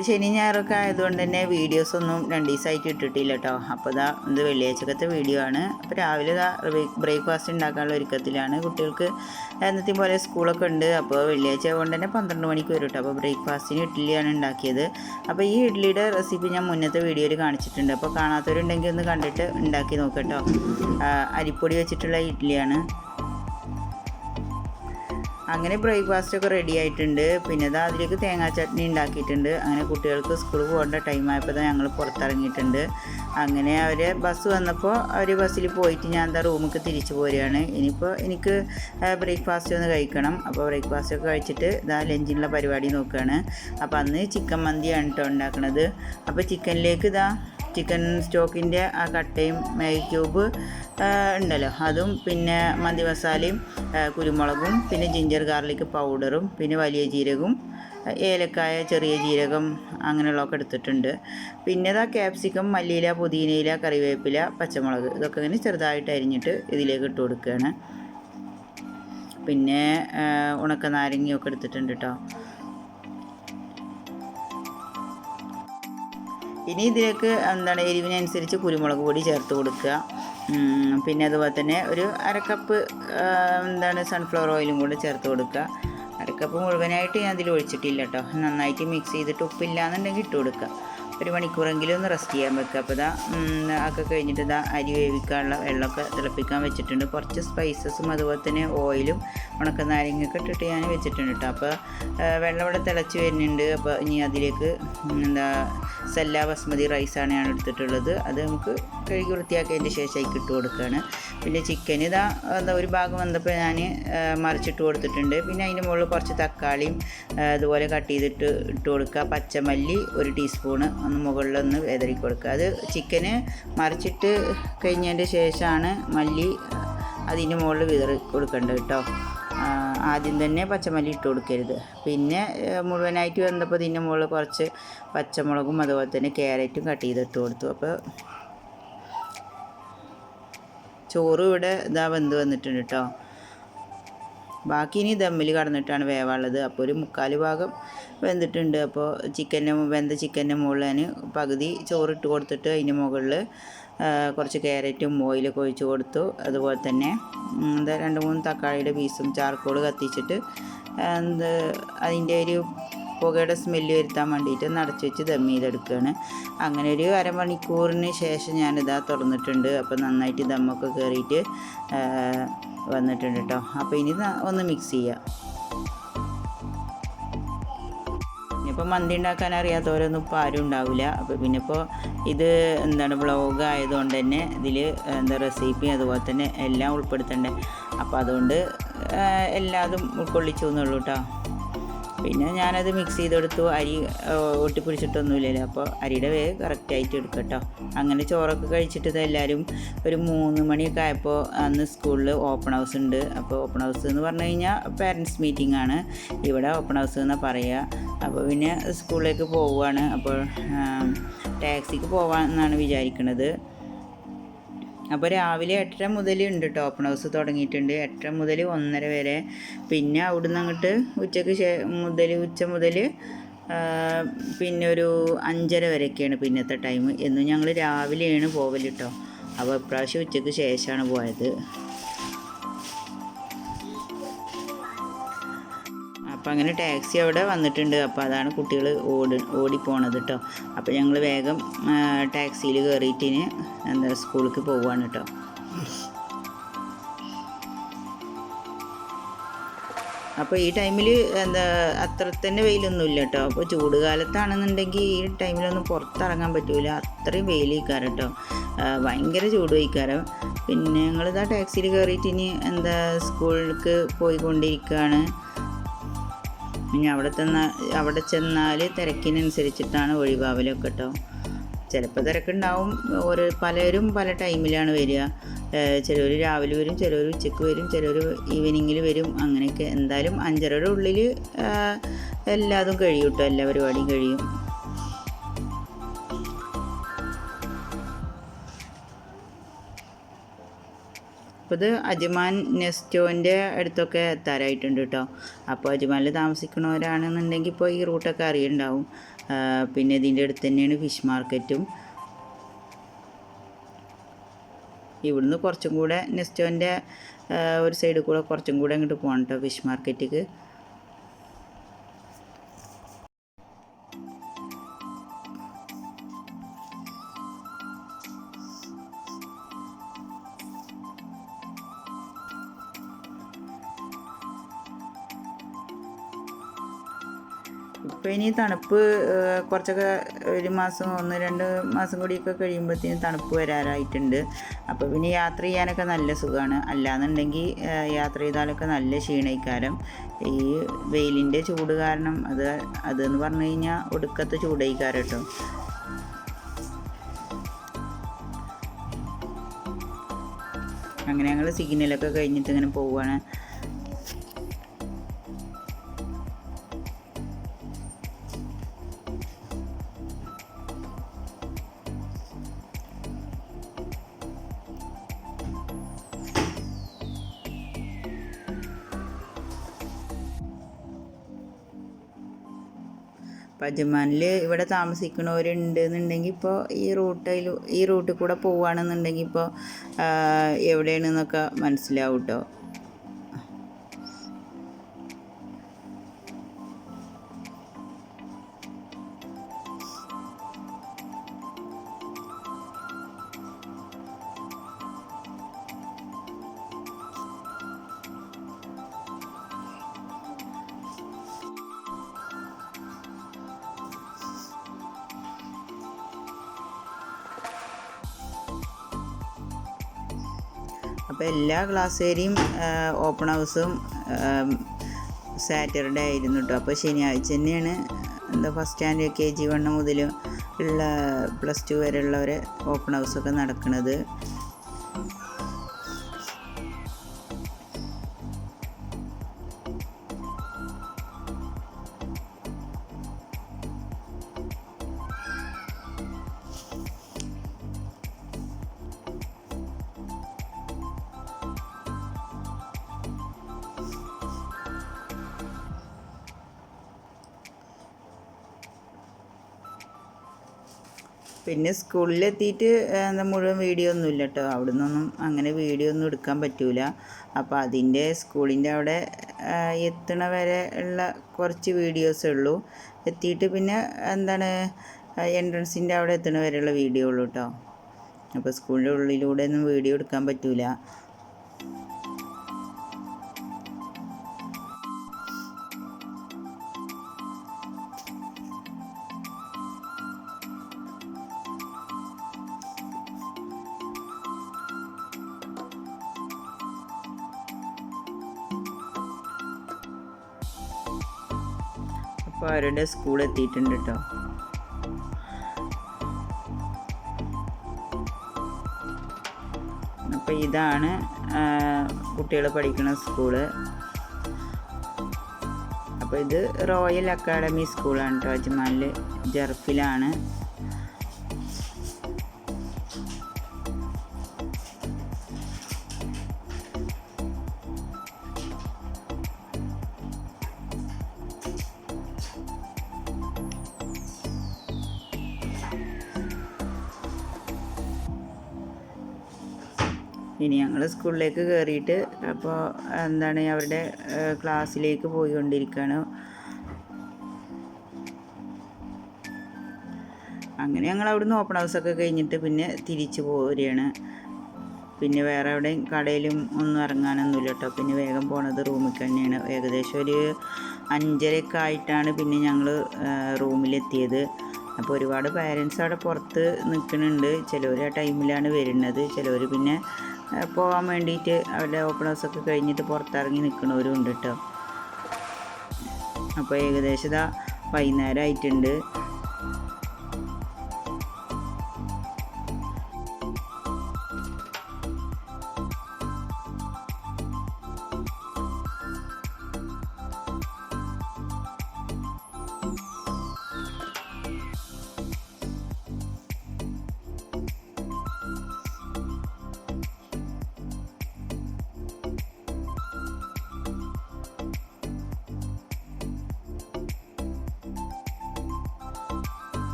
അപ്പോൾ ശനി ഞായറൊക്കെ ആയതുകൊണ്ട് തന്നെ വീഡിയോസൊന്നും രണ്ട് ദിവസമായിട്ട് ഇട്ടിട്ടില്ല കേട്ടോ അപ്പോൾ ഇതാ ഇത് വെള്ളിയാഴ്ചക്കത്തെ വീഡിയോ ആണ്. അപ്പോൾ രാവിലെ ഇതാ ബ്രേക്ക്ഫാസ്റ്റ് ഉണ്ടാക്കാനുള്ള ഒരുക്കത്തിലാണ്. കുട്ടികൾക്ക് എന്നത്തെ പോലെ സ്കൂളൊക്കെ ഉണ്ട്. അപ്പോൾ വെള്ളിയാഴ്ച ആയതുകൊണ്ട് തന്നെ പന്ത്രണ്ട് മണിക്ക് വരും കേട്ടോ അപ്പോൾ ബ്രേക്ക്ഫാസ്റ്റിന് ഇഡ്ഡലിയാണ് ഉണ്ടാക്കിയത്. അപ്പോൾ ഈ ഇഡ്ഡലിയുടെ റെസിപ്പി ഞാൻ മുന്നത്തെ വീഡിയോയിൽ കാണിച്ചിട്ടുണ്ട്. അപ്പോൾ കാണാത്തവരുണ്ടെങ്കിൽ ഒന്ന് കണ്ടിട്ട് ഉണ്ടാക്കി നോക്കട്ടോ അരിപ്പൊടി വെച്ചിട്ടുള്ള ഇഡ്ഡലിയാണ്. അങ്ങനെ ബ്രേക്ക്ഫാസ്റ്റ് ഒക്കെ റെഡി ആയിട്ടുണ്ട്. പിന്നെ ഇതാ അതിലേക്ക് തേങ്ങാ ചട്നി ഉണ്ടാക്കിയിട്ടുണ്ട്. അങ്ങനെ കുട്ടികൾക്ക് സ്കൂളിൽ പോകേണ്ട ടൈം ആയപ്പോൾ ഞങ്ങൾ പുറത്തിറങ്ങിയിട്ടുണ്ട്. അങ്ങനെ അവർ ബസ് വന്നപ്പോൾ അവർ ബസ്സിൽ പോയിട്ട് ഞാൻ എന്താ റൂമിലേക്ക് തിരിച്ചു പോരുകയാണ്. ഇനിയിപ്പോൾ എനിക്ക് ബ്രേക്ക്ഫാസ്റ്റ് ഒന്ന് കഴിക്കണം. അപ്പോൾ ബ്രേക്ക്ഫാസ്റ്റ് ഒക്കെ കഴിച്ചിട്ട് ഇതാ ലഞ്ചിനുള്ള പരിപാടി നോക്കുകയാണ് അപ്പോൾ അന്ന് ചിക്കൻ മന്തിയാണ് കേട്ടോ ഉണ്ടാക്കണത്. അപ്പോൾ ചിക്കനിലേക്ക് ഇതാ ചിക്കൻ സ്റ്റോക്കിന്റെ ആ കട്ടയും മാഗി ക്യൂബ് ഉണ്ടല്ലോ. അതും പിന്നെ മന്തി മസാലയും കുരുമുളകും പിന്നെ ജിഞ്ചർ ഗാർലിക് പൗഡറും പിന്നെ വലിയ ജീരകവും ഏലക്കായ ചെറിയ ജീരകം അങ്ങനെയുള്ളതൊക്കെ എടുത്തിട്ടുണ്ട്. പിന്നെ ഇതാ ക്യാപ്സിക്കം മല്ലിയില പുതിനയില കറിവേപ്പില പച്ചമുളക് ഇതൊക്കെ ഇങ്ങനെ ചെറുതായിട്ട് അരിഞ്ഞിട്ട് ഇതിലേക്ക് ഇട്ട് കൊടുക്കുകയാണ്. പിന്നെ ഉണക്ക നാരങ്ങയൊക്കെ എടുത്തിട്ടുണ്ട് കേട്ടോ ഇനി ഇതിലേക്ക് എന്താണ് എരിവിനനുസരിച്ച് കുരുമുളക് പൊടി ചേർത്ത് കൊടുക്കുക. പിന്നെ അതുപോലെ തന്നെ ഒരു അരക്കപ്പ് എന്താണ് സൺഫ്ലവർ ഓയിലും കൂടെ ചേർത്ത് കൊടുക്കുക. അരക്കപ്പ് മുഴുവനായിട്ട് ഞാൻ അതിൽ ഒഴിച്ചിട്ടില്ല കേട്ടോ. നന്നായിട്ട് മിക്സ് ചെയ്തിട്ട് ഉപ്പില്ലാന്നുണ്ടെങ്കിൽ ഇട്ട് കൊടുക്കുക. ഒരു മണിക്കൂറെങ്കിലും ഒന്ന് റെസ്റ്റ് ചെയ്യാൻ വെക്കുക അപ്പോൾ ഇതാ ഒക്കെ കഴിഞ്ഞിട്ട് ഇതാ അരി വേവിക്കാനുള്ള വെള്ളമൊക്കെ തിളപ്പിക്കാൻ വെച്ചിട്ടുണ്ട്. കുറച്ച് സ്പൈസസും അതുപോലെ തന്നെ ഓയിലും ഉണക്ക നാരങ്ങയൊക്കെ ഇട്ടിട്ട് ഞാൻ വെച്ചിട്ടുണ്ട് കേട്ടോ അപ്പോൾ വെള്ളം ഇവിടെ തിളച്ച് വരുന്നുണ്ട്. അപ്പോൾ ഇനി അതിലേക്ക് എന്താ സെല്ല ബസ്മതി റൈസാണ് ഞാൻ എടുത്തിട്ടുള്ളത്. അത് നമുക്ക് കഴുകി വൃത്തിയാക്കിയതിന്റെ ശേഷം അതിൽ ഇട്ട് കൊടുക്കുകയാണ്. പിന്നെ ചിക്കൻ ഇതാ എന്താ ഒരു ഭാഗം വന്നപ്പോൾ ഞാൻ മറിച്ചിട്ട് കൊടുത്തിട്ടുണ്ട്. പിന്നെ അതിന്റെ മുകളിൽ കുറച്ച് തക്കാളിയും അതുപോലെ കട്ട് ചെയ്തിട്ട് ഇട്ട് കൊടുക്കുക. പച്ചമല്ലി ഒരു ടീസ്പൂണ് ഒന്ന് മുകളിലൊന്ന് വെതറി കൊടുക്കുക. അത് ചിക്കന് മറിച്ചിട്ട് കഴിഞ്ഞതിന്റെ ശേഷമാണ് മല്ലി അതിന്റെ മുകളിൽ വിതറി കൊടുക്കേണ്ടത് കേട്ടോ. ആദ്യം തന്നെ പച്ചമല്ലി ഇട്ട് കൊടുക്കരുത്. പിന്നെ മുഴുവനായിട്ട് വന്നപ്പോൾ ഇതിന്റെ മുകളിൽ കുറച്ച് പച്ചമുളകും അതുപോലെ തന്നെ ക്യാരറ്റും കട്ട് ചെയ്തിട്ട് കൊടുത്തു. അപ്പോൾ ചോറ് ഇവിടെ ഇതാ വെന്ത് വന്നിട്ടുണ്ട് കേട്ടോ ബാക്കി ഇനി ദമ്മിൽ കടന്നിട്ടാണ് വേവാനുള്ളത് അപ്പോൾ ഒരു മുക്കാൽ ഭാഗം വെന്തിട്ടുണ്ട്. അപ്പോൾ ചിക്കന്റെ വെന്ത ചിക്കന്റെ മുകളിൽ ഞാൻ പകുതി ചോറിട്ട് കൊടുത്തിട്ട് അതിന്റെ മുകളിൽ കുറച്ച് ക്യാരറ്റും ഓയിലൊക്കെ ഒഴിച്ച് കൊടുത്തു. അതുപോലെ തന്നെ എന്താ രണ്ട് മൂന്ന് തക്കാളിയുടെ പീസും ചാർക്കോൾ കത്തിച്ചിട്ട് എന്ത് അതിന്റെ ഒരു പുകയുടെ സ്മെല്ല് വരുത്താൻ വേണ്ടിയിട്ട് നടച്ചു വെച്ച് ദം ചെയ്തെടുക്കുകയാണ്. അങ്ങനെ ഒരു അരമണിക്കൂറിന് ശേഷം ഞാനിതാ തുറന്നിട്ടുണ്ട്. അപ്പോൾ നന്നായിട്ട് ദമ്മൊക്കെ കയറിയിട്ട് വന്നിട്ടുണ്ട് കേട്ടോ അപ്പോൾ ഇനി ഒന്ന് മിക്സ് ചെയ്യാം. ഇനിയിപ്പോൾ മന്തി ഉണ്ടാക്കാൻ അറിയാത്തവരൊന്നും ഇപ്പോൾ ആരും ഉണ്ടാവില്ല അപ്പോൾ പിന്നെ ഇപ്പോൾ ഇത് എന്താണ് ബ്ലോഗ് ആയതുകൊണ്ട് തന്നെ ഇതിൽ എന്താ റെസിപ്പി അതുപോലെ തന്നെ എല്ലാം ഉൾപ്പെടുത്തണ്ടേ. അപ്പോൾ അതുകൊണ്ട് എല്ലാതും ഉൾക്കൊള്ളിച്ചു എന്നുള്ളൂ കേട്ടോ പിന്നെ ഞാനത് മിക്സ് ചെയ്തെടുത്തു. അരി ഒട്ടിപ്പിടിച്ചിട്ടൊന്നുമില്ലല്ലോ. അപ്പോൾ അരിയുടെ വേ കറക്റ്റായിട്ട് എടുക്കട്ടോ അങ്ങനെ ചോറൊക്കെ കഴിച്ചിട്ട് എല്ലാവരും ഒരു മൂന്ന് മണിയൊക്കെ ആയപ്പോൾ അന്ന് സ്കൂളിൽ ഓപ്പൺ ഹൗസ് ഉണ്ട്. അപ്പോൾ ഓപ്പൺ ഹൗസ് എന്ന് പറഞ്ഞു കഴിഞ്ഞാൽ പാരൻസ് മീറ്റിംഗ് ആണ്. ഇവിടെ ഓപ്പൺ ഹൗസ് എന്നാണ് പറയുക അപ്പോൾ പിന്നെ സ്കൂളിലേക്ക് പോവുകയാണ്. അപ്പോൾ ടാക്സിക്ക് പോകാമെന്നാണ് വിചാരിക്കുന്നത് അപ്പോൾ രാവിലെ എട്ടര മുതൽ ഉണ്ട് കേട്ടോ ഓപ്പൺ ഹൗസ് തുടങ്ങിയിട്ടുണ്ട്. എട്ടര മുതൽ ഒന്നര വരെ. പിന്നെ അവിടുന്ന് അങ്ങോട്ട് ഉച്ചയ്ക്ക് മുതൽ ഉച്ച മുതൽ പിന്നെ ഒരു അഞ്ചര വരെയൊക്കെയാണ് പിന്നത്തെ ടൈം എന്നും ഞങ്ങൾ രാവിലെയാണ് പോവൽ കേട്ടോ അപ്പോൾ ഇപ്രാവശ്യം ഉച്ചയ്ക്ക് ശേഷമാണ് പോയത്. അപ്പോൾ അങ്ങനെ ടാക്സി അവിടെ വന്നിട്ടുണ്ട്. അപ്പോൾ അതാണ് കുട്ടികൾ ഓടി ഓടിപ്പോണത് കേട്ടോ അപ്പോൾ ഞങ്ങൾ വേഗം ടാക്സിയിൽ കയറിയിട്ടിന് എന്താ സ്കൂളിലേക്ക് പോവുകയാണ് കേട്ടോ അപ്പോൾ ഈ ടൈമിൽ എന്താ അത്ര തന്നെ വെയിലൊന്നുമില്ല കേട്ടോ അപ്പോൾ ചൂട് കാലത്താണെന്നുണ്ടെങ്കിൽ ഈ ടൈമിലൊന്നും പുറത്തിറങ്ങാൻ പറ്റില്ല അത്രയും വെയിലിക്കാരം കേട്ടോ ഭയങ്കര ചൂട് വയ്ക്കാരം പിന്നെ ഞങ്ങളിതാ ടാക്സിയിൽ കയറിയിട്ട് ഇനി എന്താ സ്കൂളിലേക്ക് പോയിക്കൊണ്ടിരിക്കുകയാണ്. ഇനി അവിടെ തന്നെ അവിടെ ചെന്നാൽ തിരക്കിനനുസരിച്ചിട്ടാണ് ഒഴിവാവലൊക്കെ കേട്ടോ ചിലപ്പോൾ തിരക്കുണ്ടാവും. ഓരോ പലരും പല ടൈമിലാണ് വരിക. ചിലർ രാവിലെ വരും ചിലർ ഉച്ചയ്ക്ക് വരും ചിലർ ഈവനിങ്ങിൽ വരും. അങ്ങനെയൊക്കെ. എന്തായാലും അഞ്ചരയുടെ ഉള്ളിൽ എല്ലാതും കഴിയും കേട്ടോ എല്ലാ പരിപാടിയും കഴിയും. അപ്പോൾ ഇത് അജ്മാൻ നെസ്റ്റോന്റെ അടുത്തൊക്കെ എത്താറായിട്ടുണ്ട് കേട്ടോ അപ്പോൾ അജ്മാനിൽ താമസിക്കുന്നവരാണെന്നുണ്ടെങ്കിൽ ഇപ്പോൾ ഈ റൂട്ടൊക്കെ അറിയുണ്ടാവും. പിന്നെ ഇതിന്റെ അടുത്ത് തന്നെയാണ് ഫിഷ് മാർക്കറ്റും. ഇവിടുന്ന് കുറച്ചും കൂടെ നെസ്റ്റോന്റെ ഒരു സൈഡിൽ കൂടെ കുറച്ചും കൂടെ അങ്ങോട്ട് പോകണം കേട്ടോ ഫിഷ് മാർക്കറ്റിക്ക്. ഇപ്പോൾ ഇനി തണുപ്പ് കുറച്ചൊക്കെ ഒരു മാസം ഒന്ന് രണ്ട് മാസം കൂടിയൊക്കെ കഴിയുമ്പോഴത്തേനും തണുപ്പ് വരാറായിട്ടുണ്ട്. അപ്പോൾ പിന്നെ യാത്ര ചെയ്യാനൊക്കെ നല്ല സുഖമാണ് അല്ലാന്നുണ്ടെങ്കിൽ യാത്ര ചെയ്താലൊക്കെ നല്ല ക്ഷീണയിക്കാരം ഈ വെയിലിന്റെ ചൂട് കാരണം അത് അതെന്ന് പറഞ്ഞു കഴിഞ്ഞാൽ ഒടുക്കത്തെ ചൂടയിക്കാറട്ടോ അങ്ങനെ ഞങ്ങൾ സിഗ്നലൊക്കെ കഴിഞ്ഞിട്ട് ഇങ്ങനെ പോവുകയാണ് പജമാനിൽ ഇവിടെ താമസിക്കുന്നവരുണ്ട് എന്നുണ്ടെങ്കിൽ ഇപ്പോൾ ഈ റൂട്ടിൽ ഈ റൂട്ടിൽ കൂടെ പോവുകയാണെന്നുണ്ടെങ്കിൽ ഇപ്പോൾ എവിടെയാണെന്നൊക്കെ മനസ്സിലാവും കേട്ടോ അപ്പോൾ എല്ലാ ക്ലാസ് ഏരിയയും ഓപ്പൺ ഹൗസും സാറ്റർഡേ ആയിരുന്നു കേട്ടോ അപ്പോൾ ശനിയാഴ്ച തന്നെയാണ് എന്താ first standard K G one മുതൽ ഉള്ള പ്ലസ് ടു വരെയുള്ളവരെ ഓപ്പൺ ഹൗസൊക്കെ നടക്കുന്നത് പിന്നെ സ്കൂളിലെത്തിയിട്ട് എന്താ മുഴുവൻ വീഡിയോ ഒന്നുമില്ല കേട്ടോ അവിടെ നിന്നൊന്നും അങ്ങനെ വീഡിയോ ഒന്നും എടുക്കാൻ പറ്റൂല. അപ്പോൾ അതിന്റെ സ്കൂളിന്റെ അവിടെ എത്തണ വരെ ഉള്ള കുറച്ച് വീഡിയോസേ ഉള്ളൂ. എത്തിയിട്ട് പിന്നെ എന്താണ് എൻട്രൻസിന്റെ അവിടെ എത്തണ വരെയുള്ള വീഡിയോ ഉള്ളൂ കേട്ടോ അപ്പോൾ സ്കൂളിന്റെ ഉള്ളിലൂടെ ഒന്നും വീഡിയോ എടുക്കാൻ പറ്റൂല. അപ്പോൾ അവരുടെ സ്കൂൾ എത്തിയിട്ടുണ്ട് കേട്ടോ അപ്പോൾ ഇതാണ് കുട്ടികൾ പഠിക്കുന്ന സ്കൂൾ അപ്പോൾ ഇത് റോയൽ അക്കാഡമി സ്കൂളാണ് കേട്ടോ അജ്മാനിൽ ജർഫിലാണ്. ഇനി ഞങ്ങൾ സ്കൂളിലേക്ക് കയറിയിട്ട് അപ്പോൾ എന്താണ് അവരുടെ ക്ലാസ്സിലേക്ക് പോയിക്കൊണ്ടിരിക്കുകയാണ് അങ്ങനെ ഞങ്ങൾ അവിടുന്ന് ഓപ്പൺ ഹൗസൊക്കെ കഴിഞ്ഞിട്ട് പിന്നെ തിരിച്ചു പോരുകയാണ്. പിന്നെ വേറെ എവിടെയും കടയിലും ഒന്നും ഇറങ്ങാനൊന്നുമില്ല കേട്ടോ പിന്നെ വേഗം പോണത് റൂമിൽ തന്നെയാണ്. ഏകദേശം ഒരു അഞ്ചരയൊക്കെ ആയിട്ടാണ് പിന്നെ ഞങ്ങൾ റൂമിലെത്തിയത്. അപ്പോൾ ഒരുപാട് പാരൻസ് അവിടെ പുറത്ത് നിൽക്കുന്നുണ്ട് ചിലവർ ആ ടൈമിലാണ് വരുന്നത്. ചിലവർ പിന്നെ പോകാൻ വേണ്ടിയിട്ട് അവരുടെ ഓപ്പൺ ഹൗസൊക്കെ കഴിഞ്ഞിട്ട് പുറത്തിറങ്ങി നിൽക്കുന്നവരും ഉണ്ട് കേട്ടോ അപ്പോൾ ഏകദേശം ഇതാ വൈകുന്നേരം ആയിട്ടുണ്ട്.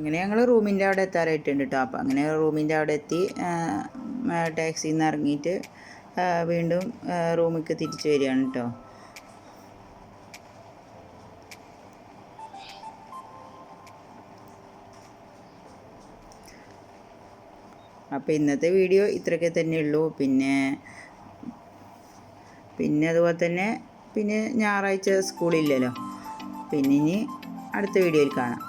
അങ്ങനെ ഞങ്ങൾ റൂമിന്റെ അവിടെ എത്താറായിട്ടുണ്ട് കേട്ടോ അപ്പോൾ അങ്ങനെ റൂമിന്റെ അവിടെ എത്തി ടാക്സിയിൽ നിന്ന് ഇറങ്ങിയിട്ട് വീണ്ടും റൂമിലേക്ക് തിരിച്ചു വരികയാണ് കേട്ടോ അപ്പോൾ ഇന്നത്തെ വീഡിയോ ഇത്രയൊക്കെ തന്നെ ഉള്ളൂ. പിന്നെ പിന്നെ അതുപോലെ തന്നെ പിന്നെ ഞായറാഴ്ച സ്കൂളില്ലല്ലോ. പിന്നെ ഇനി അടുത്ത വീഡിയോയിൽ കാണാം.